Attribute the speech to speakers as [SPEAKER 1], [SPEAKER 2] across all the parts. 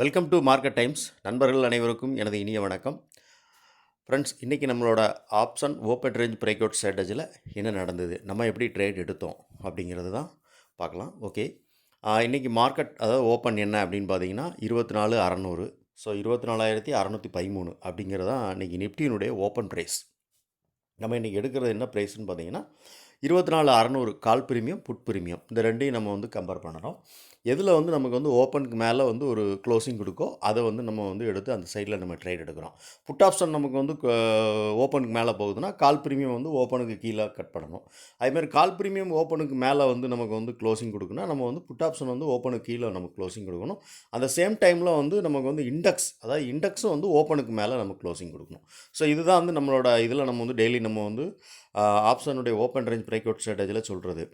[SPEAKER 1] Welcome to market times நண்பர்கள் அனைவருக்கும் எனது இனிய வணக்கம். ஃப்ரெண்ட்ஸ் இன்றைக்கி நம்மளோட option open range break out ஸ்ட்ராட்டஜியில் என்ன நடந்தது? நம்ம எப்படி ட்ரேட் எடுத்தோம்? அப்படிங்கிறது தான் பார்க்கலாம். ஓகே இன்றைக்கி மார்க்கெட் அதாவது ஓப்பன் என்ன அப்படின்னு பார்த்தீங்கன்னா இருபத்தி நாலு அறநூறு. ஸோ இருபத்தி நாலாயிரத்தி அறநூற்றி பதிமூணு அப்படிங்கிறது தான் இன்றைக்கி நிஃப்டியினுடைய ஓப்பன் ப்ரைஸ் நம்ம இன்றைக்கி எடுக்கிறது என்ன ப்ரைஸ்ன்னு பார்த்தீங்கன்னா இருபத்தி நாலு அறநூறு கால் பிரீமியம் புட் பிரீமியம் இந்த ரெண்டையும் நம்ம வந்து கம்பேர் பண்ணுறோம் எதில் வந்து நமக்கு வந்து ஓப்பனுக்கு மேலே வந்து ஒரு க்ளோசிங் கொடுக்கோ அதை வந்து நம்ம வந்து எடுத்து அந்த சைடில் நம்ம ட்ரேட் எடுக்கிறோம். புட் ஆப்ஷன் நமக்கு வந்து ஓப்பனுக்கு மேலே போகுதுன்னா கால் ப்ரீமியம் வந்து ஓப்பனுக்கு கீழே கட் பண்ணணும். அதேமாதிரி கால் ப்ரீமியம் ஓப்பனுக்கு மேலே வந்து நமக்கு வந்து க்ளோசிங் கொடுக்குன்னா நம்ம வந்து புட் ஆப்ஷன் வந்து ஓப்பனுக்கு கீழே நமக்கு க்ளோசிங் கொடுக்கணும். அந்த சேம் டைமில் வந்து நமக்கு வந்து இண்டெக்ஸ் அதாவது இண்டெக்ஸும் வந்து ஓப்பனுக்கு மேலே நம்ம க்ளோசிங் கொடுக்கணும். ஸோ இதுதான் வந்து நம்மளோட இதில் நம்ம வந்து டெய்லி நம்ம வந்து ஆப்ஷனுடைய ஓப்பன் ரேஞ்ச் பிரேக் அவுட் ஸ்ட்ராட்டஜியில் சொல்கிறது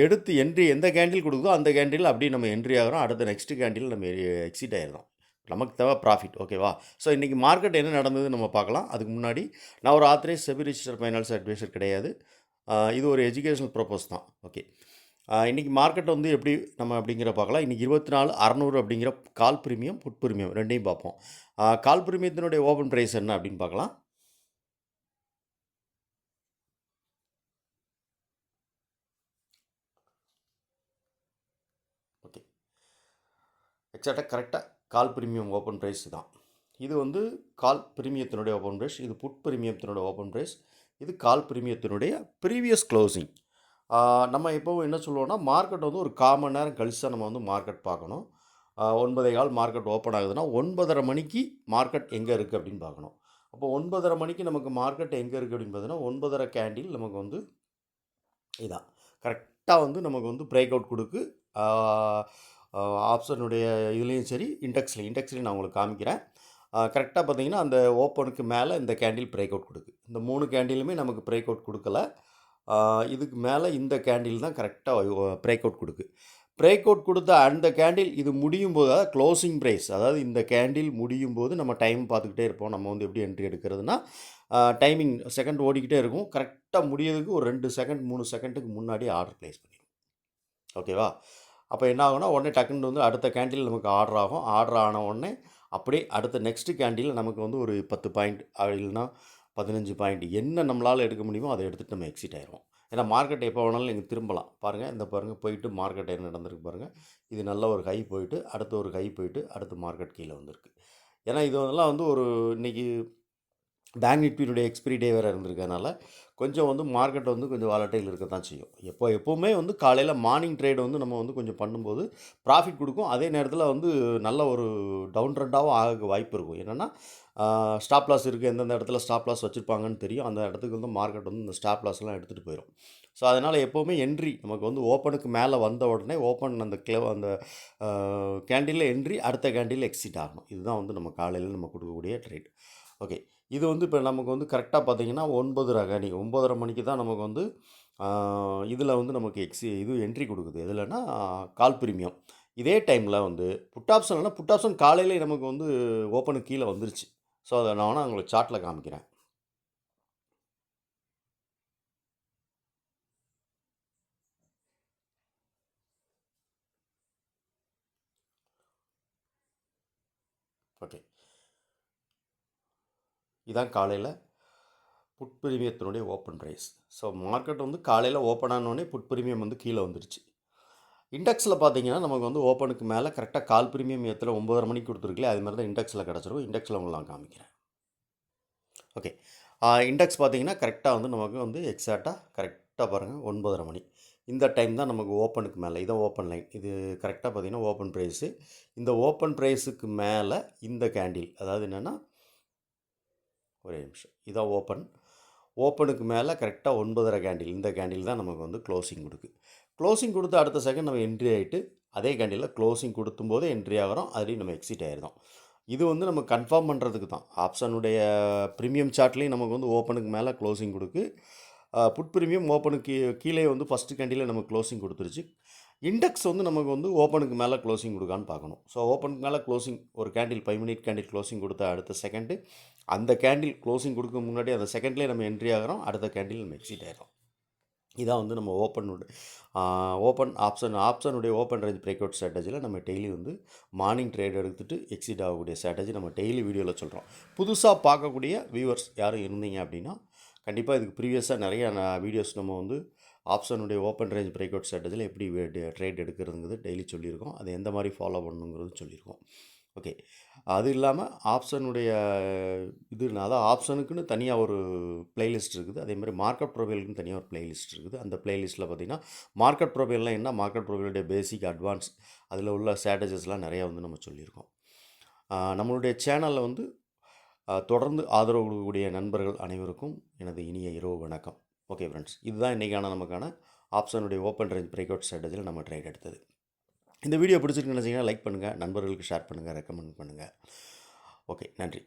[SPEAKER 1] எடுத்து என்ட்ரி எந்த கேண்டில் கொடுக்குதோ அந்த கேண்டில் அப்படியே நம்ம என்ட்ரி ஆகிறோம். அடுத்த நெக்ஸ்ட் கேண்டில் நம்ம எக்ஸிட் ஆகிடுறோம் நமக்கு தேவை ப்ராஃபிட் ஓகேவா ஸோ இன்றைக்கி மார்க்கெட் என்ன நடந்தது நம்ம பார்க்கலாம். அதுக்கு முன்னாடி நான் ஒரு authorised SEBI registered finance adviser கிடையாது. இது ஒரு எஜுகேஷனல் ப்ரப்போஸ் தான். ஓகே இன்றைக்கி மார்க்கெட் வந்து எப்படி நம்ம அப்படிங்கிற பார்க்கலாம். இன்றைக்கி இருபத்தி நாலு அறநூறு அப்படிங்கிற கால் ப்ரீமியம் புட் ப்ரீமியம் ரெண்டையும் பார்ப்போம். கால் ப்ரீமியத்தினுடைய ஓப்பன் ப்ரைஸ் என்ன அப்படின்னு பார்க்கலாம் ஓகே எக்ஸாக்டாக கரெக்டாக கால் ப்ரீமியம் ஓப்பன் ப்ரைஸ் தான். இது வந்து கால் ப்ரீமியத்தினுடைய ஓப்பன் ப்ரைஸ் இது புட் ப்ரீமியத்தினுடைய ஓப்பன் ப்ரைஸ் இது கால் ப்ரீமியத்தினுடைய ப்ரீவியஸ் க்ளோசிங் நம்ம எப்போவும் என்ன சொல்லுவோம்னா மார்க்கெட் வந்து ஒரு காமன் நேரம் கழிச்சு தான் நம்ம வந்து மார்க்கெட் பார்க்கணும். ஒன்பதே கால் மார்க்கெட் ஓப்பன் ஆகுதுன்னா ஒன்பதரை மணிக்கு மார்க்கெட் எங்கே இருக்குது அப்படின்னு பார்க்கணும். அப்போ ஒன்பதரை மணிக்கு நமக்கு மார்க்கெட் எங்கே இருக்குது அப்படின்னு பார்த்தீங்கன்னா ஒன்பதரை கேண்டில் நமக்கு வந்து இதான். கரெக்டாக வந்து நமக்கு வந்து பிரேக் அவுட் கொடுக்கு ஆப்ஷனுடைய இதுலேயும் சரி இண்டெக்ஸில் இண்டெக்ஸ்லையும் நான் உங்களுக்கு காமிக்கிறேன். கரெக்டாக பார்த்தீங்கன்னா அந்த ஓப்பனுக்கு மேலே இந்த கேண்டில் பிரேக் அவுட் கொடுக்கு. இந்த மூணு கேண்டிலுமே நமக்கு பிரேக் அவுட் கொடுக்கல இதுக்கு மேலே இந்த கேண்டில் தான் கரெக்டாக பிரேக் அவுட் கொடுக்கு. பிரேக் அவுட் கொடுத்த அந்த கேண்டில் இது முடியும் போது அதாவது க்ளோசிங் ப்ரைஸ் அதாவது இந்த கேண்டில் முடியும் போது நம்ம டைம் பார்த்துக்கிட்டே இருப்போம். நம்ம வந்து எப்படி என்ட்ரி எடுக்கிறதுனா டைமிங் செகண்ட் ஓடிக்கிட்டே இருக்கும். கரெக்டாக முடியறதுக்கு ஒரு ரெண்டு செகண்ட் மூணு செகண்டுக்கு முன்னாடி ஆர்டர் ப்ளேஸ் பண்ணிடும் ஓகேவா? அப்போ என்ன ஆகுன்னா உடனே டக்குன்னு வந்து அடுத்த கேண்டீனில் நமக்கு ஆர்டர் ஆகும். ஆர்டர் ஆன உடனே அப்படியே அடுத்த நெக்ஸ்ட்டு கேண்டீனில் நமக்கு வந்து ஒரு பத்து பாயிண்ட் இல்லைன்னா பதினஞ்சு பாயிண்ட் என்ன நம்மளால் எடுக்க முடியுமோ அதை எடுத்துகிட்டு நம்ம எக்ஸிட் ஆயிடுவோம். ஏன்னா மார்க்கெட் எப்போ வேணாலும் நீங்கள் திரும்பலாம். பாருங்கள் இந்த பாருங்கள் போயிட்டு மார்க்கெட் என்ன நடந்திருக்கு பாருங்கள் இது நல்ல ஒரு ஹை போயிட்டு அடுத்த ஒரு ஹை போயிட்டு அடுத்து மார்க்கெட் கீழே வந்திருக்கு. ஏன்னா இது இதெல்லாம் வந்து ஒரு இன்றைக்கி பேங்க் நிஃப்டியுடைய எக்ஸ்பிரி டே வேறு இருந்திருக்கனால கொஞ்சம் வந்து மார்க்கெட் வந்து கொஞ்சம் வாலட்டைல் இருக்க தான் செய்யும். எப்போ எப்போவுமே வந்து காலையில் மார்னிங் ட்ரேடு வந்து நம்ம வந்து கொஞ்சம் பண்ணும்போது ப்ராஃபிட் கொடுக்கும். அதே நேரத்தில் வந்து நல்ல ஒரு டவுன் ட்ரெண்டாகவும் ஆக வாய்ப்பு இருக்கும். என்னென்னா ஸ்டாப் லாஸ் இருக்குது எந்தெந்த இடத்துல ஸ்டாப் லாஸ் வச்சுருப்பாங்கன்னு தெரியும். அந்த இடத்துக்கு வந்து மார்க்கெட் வந்து இந்த ஸ்டாப் லாஸ்லாம் எடுத்துகிட்டு போயிடும் ஸோ அதனால் எப்போவுமே என்ட்ரி நமக்கு வந்து ஓப்பனுக்கு மேலே வந்த உடனே ஓப்பன் அந்த கிளவ் அந்த கேண்டிலில் என்ட்ரி அடுத்த கேண்டிலில் எக்ஸிட் ஆகணும். இதுதான் வந்து நம்ம காலையில் நம்ம கொடுக்கக்கூடிய ட்ரேட் ஓகே. இது வந்து இப்போ நமக்கு வந்து கரெக்டாக பார்த்தீங்கன்னா ஒன்பது ரகணி ஒம்பதரை மணிக்கு தான் நமக்கு வந்து இதில் வந்து நமக்கு எக்ஸி இது என்ட்ரி கொடுக்குது. எதுலன்னா கால் பிரீமியம். இதே டைமில் வந்து புட் ஆப்ஷன்லாம் புட் ஆப்ஷன் காலையிலே நமக்கு வந்து ஓப்பனுக்கு கீழே வந்துருச்சு. ஸோ அதை நான் வேணால் உங்களுக்கு சார்ட்டில் காமிக்கிறேன். ஓகே. இதான் காலையில் புட் பிரீமியத்தினுடைய ஓப்பன் ப்ரைஸ் ஸோ மார்க்கெட் வந்து காலையில் ஓப்பன் ஆனோடனே புட் பிரீமியம் வந்து கீழே வந்துருச்சு. இண்டெக்ஸில் பார்த்தீங்கன்னா நமக்கு வந்து ஓப்பனுக்கு மேலே கரெக்டாக கால் பிரீமியம் ஏற்றில் ஒம்பதரை மணிக்கு கொடுத்துருக்கல அது மாதிரி தான் இண்டெக்ஸில் கிடச்சிரும் இண்டெக்ஸில் உங்களுக்கு நான் காமிக்கிறேன். ஓகே இண்டெக்ஸ் பார்த்தீங்கன்னா கரெக்டாக வந்து நமக்கு வந்து எக்ஸாக்டாக கரெக்டாக பாருங்கள் ஒன்பதரை மணி. இந்த டைம் தான் நமக்கு ஓப்பனுக்கு மேலே இதான் ஓப்பன் லைன் இது கரெக்டாக பார்த்தீங்கன்னா ஓப்பன் ப்ரைஸு இந்த ஓப்பன் ப்ரைஸுக்கு மேலே இந்த கேண்டில் அதாவது என்னென்னா ஒரே நிமிஷம். இதான் ஓப்பன் ஓப்பனுக்கு மேலே கரெக்டாக ஒன்பதரை கேண்டில் இந்த கேண்டில் தான் நமக்கு வந்து க்ளோசிங் கொடுக்கு. க்ளோசிங் கொடுத்து அடுத்த செகண்ட் நம்ம என்ட்ரி ஆகிட்டு அதே கேண்டிலில் க்ளோசிங் கொடுத்தும்போது என்ட்ரி ஆகிறோம் அதுலேயும் நம்ம எக்ஸிட் ஆகிருந்தோம் இது வந்து நம்ம கன்ஃபார்ம் பண்ணுறதுக்கு தான். ஆப்ஷனுடைய ப்ரீமியம் சார்ட்லேயும் நமக்கு வந்து ஓப்பனுக்கு மேலே க்ளோசிங் கொடுக்கு. புட் ப்ரீமியம் ஓப்பனுக்கு கீழே வந்து ஃபஸ்ட்டு கேண்டில் நமக்கு க்ளோசிங் கொடுத்துருச்சு. இண்டெக்ஸ் வந்து நமக்கு வந்து ஓப்பனுக்கு மேலே க்ளோசிங் கொடுக்கான்னு பார்க்கணும். ஸோ ஓப்பனுக்கு மேலே க்ளோசிங் ஒரு candle five minute candle closing கொடுத்த அடுத்த செகண்டு அந்த கேண்டில் க்ளோசிங் கொடுக்க முன்னாடி அந்த செகண்ட்லேயே நம்ம என்ட்ரி ஆகிறோம் அடுத்த கேண்டில் நம்ம எக்ஸிட் ஆகிறோம் இதான் வந்து நம்ம ஓப்பன் ஓப்பன் ஆப்ஷன் ஆப்ஷனுடைய ஓப்பன் ரேஞ்ச் பிரேக் அவுட் ஸ்ட்ராட்டஜியில் நம்ம டெய்லி வந்து மார்னிங் ட்ரேட் எடுத்துகிட்டு எக்ஸிட் ஆகக்கூடிய ஸ்ட்ராட்டஜி நம்ம டெய்லி வீடியோவில் சொல்கிறோம் புதுசாக பார்க்கக்கூடிய வியூவர்ஸ் யாரும் இருந்தீங்க அப்படின்னா கண்டிப்பாக இதுக்கு ப்ரீவியஸாக நிறைய வீடியோஸ் நம்ம வந்து ஆப்ஷனுடைய ஓப்பன் ரேஞ்ச் பிரேக் அவுட் ஸ்ட்ராட்டஜியில் எப்படி ட்ரேட் எடுக்கிறதுங்கிறது டெய்லி சொல்லியிருக்கோம். அது எந்த மாதிரி ஃபாலோ பண்ணணுங்கிறது சொல்லியிருக்கோம். ஓகே. அது இல்லாமல் ஆப்ஷனுடைய இது அதான் ஆப்ஷனுக்குன்னு தனியாக ஒரு பிளேலிஸ்ட் இருக்குது. அதே மாதிரி மார்க்கெட் ப்ரொஃபைலுக்குன்னு தனியாக ஒரு பிளேலிஸ்ட் இருக்குது. அந்த பிளேலிஸ்ட்டில் பார்த்தீங்கன்னா மார்க்கெட் ப்ரொஃபைல்லாம் என்ன? மார்க்கெட் ப்ரொஃபைலுடைய பேசிக் அட்வான்ஸ் அதில் உள்ள ஸ்ட்ராட்டஜிஸ்லாம் நிறையா வந்து நம்ம சொல்லியிருக்கோம். நம்மளுடைய சேனலில் வந்து தொடர்ந்து ஆதரவு கொடுக்கக்கூடிய நண்பர்கள் அனைவருக்கும் எனது இனிய இரவு வணக்கம். ஓகே ஃப்ரெண்ட்ஸ் இதுதான் இன்றைக்கான நமக்கான ஆப்ஷனுடைய ஓப்பன் ரேஞ்ச் பிரேக் அவுட் ஸ்ட்ராட்டஜியில் நம்ம ட்ரேட் எடுத்தது. இந்த வீடியோ பிடிச்சிருக்குன்னு நினச்சிங்கன்னா லைக் பண்ணுங்கள் நண்பர்களுக்கு ஷேர் பண்ணுங்கள் ரெக்கமெண்ட் பண்ணுங்கள் ஓகே நன்றி.